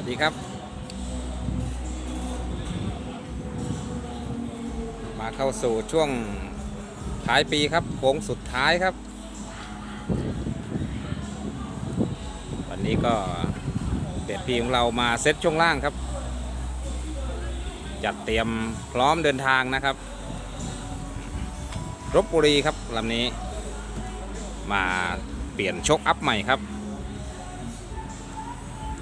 วัสดีครับ มาเข้าสู่ช่วงท้ายปีครับโค้งสุดท้ายครับ วันนี้ก็เด็ดพีของเรามาเซตช่วงล่างครับ จัดเตรียมพร้อมเดินทางนะครับรบบุรีครับลำนี้ มาเปลี่ยนชกอัพใหม่ครับ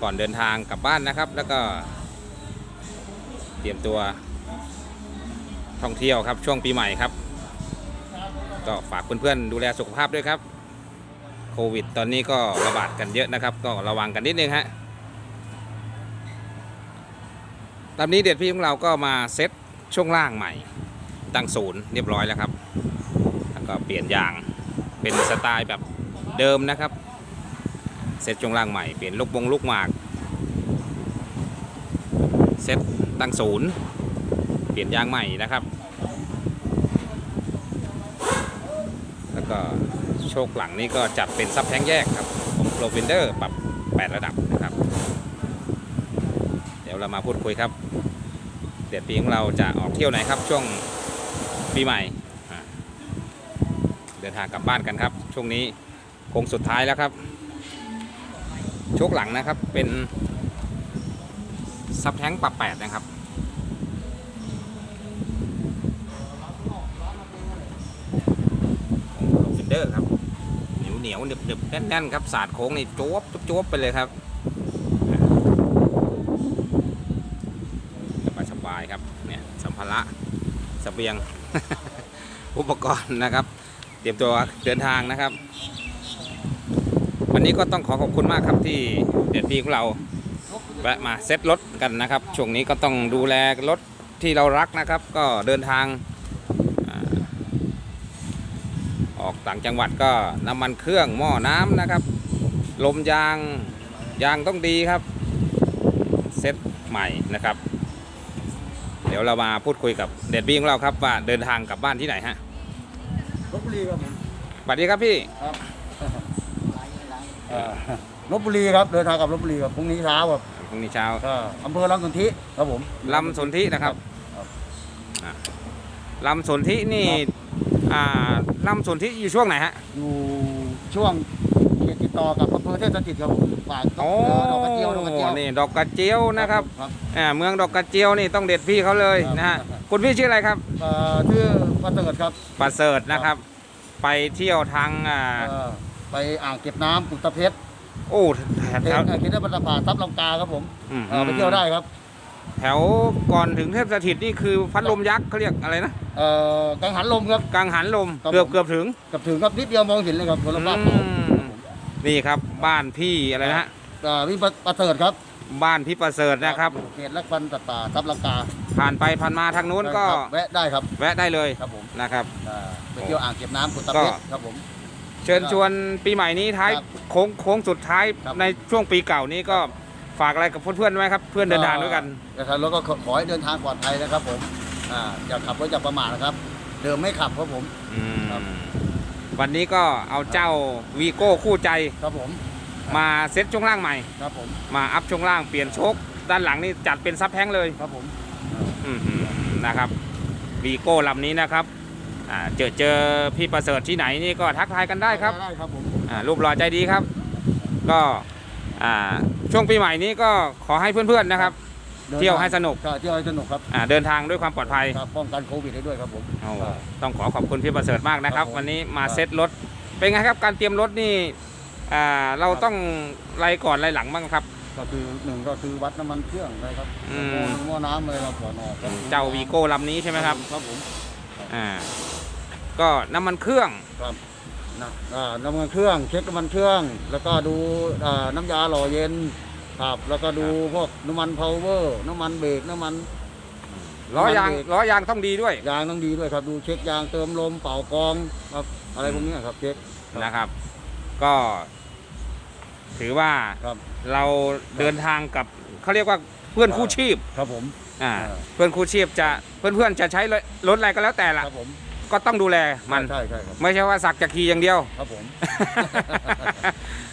ก่อนเดินทางกลับบ้านนะครับ แล้วก็เตรียมตัวท่องเที่ยวครับช่วงปีใหม่ครับ ก็ฝากเพื่อนๆดูแลสุขภาพด้วยครับ โควิด ตอนนี้ก็ระบาดกันเยอะนะครับ ก็ระวังกันนิดนึงฮะลำนี้เด็ดพี่ของเราก็มาเซตช่วงล่างใหม่ ตั้งศูนย์เรียบร้อยแล้วครับ แล้วก็เปลี่ยนยางเป็นสไตล์แบบเดิมนะครับ เซตช่วงล่างใหม่เปลี่ยนลูกบงลูกหมากเซตตั้งศูนย์เปลี่ยนยางใหม่นะครับ แล้วก็โชคหลังนี้ก็จัดเป็นซับแท้งแยกครับของโปรฟินเดอร์ปรับ 8 ระดับนะครับ เดี๋ยวเรามาพูดคุยครับ เด็ดปีของเราจะออกเที่ยวไหนครับ ช่วงปีใหม่ เดินทางกลับบ้านกันครับ ช่วงนี้คงสุดท้ายแล้วครับ โชคหลังนะครับ เป็นซับแท้งปรับ8นะครับ ของฟินเดอร์ครับ เหนียวเหนียวหนึบหนึบแน่นแน่นครับ สาดโค้งนี่จวบจวบจวบไปเลยครับสบายสบายครับ เนี่ย สัมภาระเสบียง อุปกรณ์นะครับ เตรียมตัวเดินทางนะครับ วันนี้ก็ต้องขอขอบคุณมากครับที่เด็ดพีของเราแวะมาเซ็ตรถกันนะครับ ช่วงนี้ก็ต้องดูแลรถที่เรารักนะครับ ก็เดินทางอ่าออกต่างจังหวัดก็น้ำมันเครื่องหม้อน้ำนะครับ ลมยางยางต้องดีครับ เซ็ตใหม่นะครับ เดี๋ยวเรามาพูดคุยกับเด็ดบีของเราครับว่าเดินทางกลับบ้านที่ไหนฮะลบบุรีครับผมสวัสดีครับพี่ครับเอ่อ ลบบุรีครับเดินทางกลับลบบุรีครับพรุ่งนี้เช้าครับพรุ่งนี้เช้าก็อำเภอลำสนธิครับผมลำสนธินะครับครับอ่าลำสนธินี่อ่าลำสนธิอยู่ช่วงไหนฮะ อยู่ช่วงเขตติดต่อกับอำเภอเทพสถิตครับผมฝากโอ้ดอกกระเจียวดอกกระเจียวนี่ดอกกระเจียวนะครับครับ อ่าเมืองดอกกระเจียวนี่ต้องเด็ดพี่เขาเลยครับนะฮะคุณพี่ชื่ออะไรครับ เอ่อชื่อประเสริฐครับประเสริฐนะครับ ไปเที่ยวทางอ่าเอ่อ ไปอ่างเก็บน้ำปุตตะเพชรโอ้แถเขตวเอ่อเขตเทพบรรพาทับลำกาครับผมอืม เอ่อไปเที่ยวได้ครับแถวก่อนถึงเทพสถิตนี่คือพัดลมยักษ์เขาเรียกอะไรนะเอ่อกังหันลมครับ กังหันลมครับ เกือบผมเกือบถึงกับถึงครับนิดเดียวมองเห็นเลยครับคนละบ้านเขาอืมนี่ครับบ้านพี่อะไรนะฮะเอ่อพี่ประเสริฐครับบ้านพี่ประเสริฐนะครับ เขตรักพันตัดป่าทับลังกาผ่านไปผ่านมาทางนู้นก็ครับแวะได้ครับแวะได้เลยครับผมนะครับ อ่าไปเที่ยวอ่างเก็บน้ำกุตะก็เพชรครับผม เชิญชวนปีใหม่นี้ท้ายครับโค้งโค้งสุดท้ายครับ ในช่วงปีเก่านี้ก็ฝากอะไรกับเพื่อนๆไว้ครับ เพื่อนเดินทางด้วยกัน นะครับแล้วก็ขอขอให้เดินทางปลอดภัยนะครับผมอ่าอย่าขับรถอย่าประมาทนะครับ เดิมไม่ขับครับผมอืมครับ วันนี้ก็เอาเจ้าวีโก้คู่ใจครับผมมาเซ็ตช่วงล่างใหม่ ครับผมมาอัพช่วงล่างเปลี่ยนโชคด้านหลังนี่จัดเป็นซับแท้งเลยครับผม อืมนะครับวีโก้ลำนี้นะครับ อ่าเจอเจอพี่ประเสริฐที่ไหนนี่ก็ทักทายกันได้ครับได้ครับผมอ่ารูปหล่อใจดีครับ ก็อ่าช่วงปีใหม่นี้ก็ขอให้เพื่อนๆนะครับดินเที่ยวให้สนุกก็เที่ยวให้สนุกครับอ่าเดินทางด้วยความปลอดภัยครับป้องกันโควิดได้ด้วยครับผมโอ้ต้องขอขอบคุณพี่ประเสริฐมากนะครับครับผมวันนี้มาครับเซ็ตรถเป็นไงครับการเตรียมรถนี่อ่าเราต้องไล่ก่อนไล่หลังบ้างครับก็คือหนึ่งก็คือวัดน้ำมันเครื่องเลยครับอืมหม้อหม้อน้ำเลยเราก่อนออกครับเจ้าวีโก้ลำนี้ใช่ไหมครับครับผมอ่า ก็น้ำมันเครื่องครับนะอ่าน้ำมันเครื่องเช็คน้ำมันเครื่อง แล้วก็ดูอ่าน้ำยาหล่อเย็นครับแล้วก็ดูพวกน้ำมันพาวเวอร์น้ำมันเบรกน้ำมัน ล้อยางมันเบรก ล้อยางต้องดีด้วยยางต้องดีด้วยครับ ดูเช็คยางเติมลมเป่ากองครับอะไรพวกนี้ครับเช็คนะครับ ก็ ถือว่าครับ เราเดินทางกับเขาเรียกว่าเพื่อนคู่ชีพครับผม อ่าอ่า เพื่อนคู่ชีพจะเพื่อนๆจะใช้รถอะไรก็แล้วแต่คละรับผม ก็ต้องดูแลมัน ใช่ใช่ครับ ไม่ใช่ว่าสักจะขี่อย่างเดียว ครับผม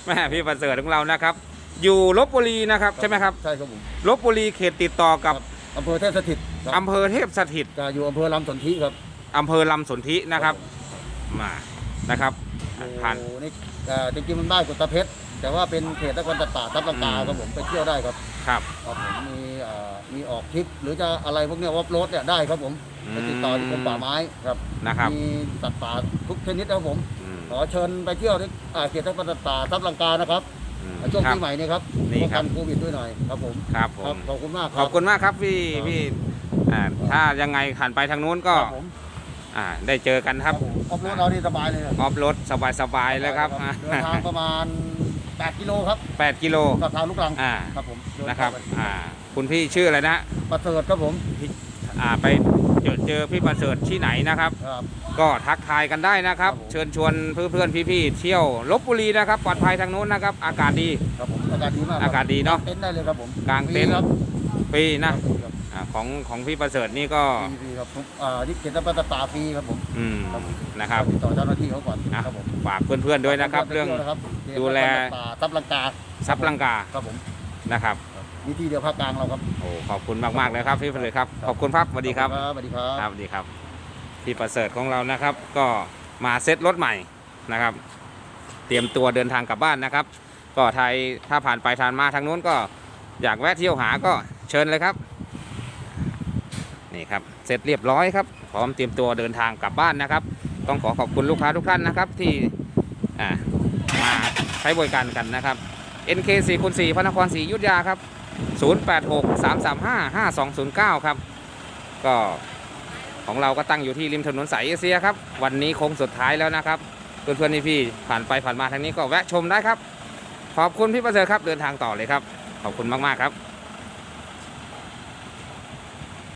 แม่พี่ประเสริฐของเรานะครับ อยู่ลบบุรีนะครับใช่ไหมครับใช่ครับผมลบบุรีเขตติดต่อกับอำเภอเทพสถิตครับอำเภอเทพสถิตจะอยู่อำเภอลำสนธิครับอำเภอลำสนธินะครับมานะครับผ่านอยู่นี่เอ่อจริงๆมันได้กุตเพชรแต่ว่าเป็นเขตนครตัดป่าทับลังกาอืมครับผมไปเที่ยวได้ครับครับครับผมมีเอ่อมีออกทริปหรือจะอะไรพวกเนี้ยวอฟโรดเนี่ยได้ครับผม ไปติดต่อที่กรมป่าไม้ครับนะครับ มีสัตว์ป่าทุกชนิดครับผม อืม ขอเชิญไปเที่ยวที่อ่าเขตนครตัดป่าทับลังกานะครับอืมช่วงครัปีบใหม่นี่ครับนี่ป้องครักับ นโควิดด้วยหน่อยครับผมครับผครับมขอบคุณมากคขรั อบคุณมากครับพี่ครับ พี่อ่าถ้ายังไงผ่านไปทางนู้นก็ครับผมอ่าได้เจอกันครับผมออฟโรดเรานี่สบายเลยออฟรถสบายๆเลยครับเดินทางประมาณ 8 กิโลครับ8กิโล กับทางลูกรังอ่า ครับผมเดินะครับทางไปอ่าคุณพี่ชื่ออะไรนะประเสริฐครับผม อ่าไป เจอเจอพี่ประเสริฐที่ไหนนะครับ ครับ ก็ทักทายกันได้นะครับ ครับผม เชิญชวนเพื่อนๆพี่ๆเที่ยวลบบุรีนะครับปลอดภัยทางนู้นนะครับ อากาศดีครับผมอากาศดีมากครับอากาศดีเนาะ เต็นท์ได้เลยครับผมกางเต็นท์ ฟรีครับฟรีนะครับอ่าของของพี่ประเสริฐนี่ก็ ฟรีฟรีครับทุกอ่าที่เขตนครตัดป่าฟรีครับผมอืมครับผมนะครับ ติดต่อเจ้าหน้าที่เขาก่อนอะ ครับผมฝากเพื่อนๆด้วยนะครับ เรื่องไปที่ยวนะครับเขตดูแลนครตัดป่าทับลังกาซับลังกาครับผมนะครับ มีที่เดียวภาคกลางเราครับโอ้ขอบคุณมากๆเลยครับพี่ประเสริฐครับขอบคุณครับสวัสดีครับสวัสดีครับครับสวัสดีครับพี่ประเสริฐของเรานะครับ ก็มาเซ็ตรถใหม่นะครับ เตรียมตัวเดินทางกลับบ้านนะครับ ก็ไทยถ้าผ่านไปผ่านมาทางนู้นก็อยากแวะเที่ยวหาก็เชิญเลยครับนี่ครับเสร็จเรียบร้อยครับพร้อมเตรียมตัวเดินทางกลับบ้านนะครับ ต้องขอขอบคุณลูกค้าทุกท่านนะครับที่อ่ามาใช้บริการกันนะครับ NK 4 คูณ4พระนครศรีอยุธยาครับ 086 335 5209 ครับ ก็ของเราก็ตั้งอยู่ที่ริมถนนสายเอเชียครับ วันนี้โค้งสุดท้ายแล้วนะครับ เพื่อนๆพี่ๆผ่านไปผ่านมาทางนี้ก็แวะชมได้ครับ ขอบคุณพี่ประเสริฐครับเดินทางต่อเลยครับ ขอบคุณมากๆครับ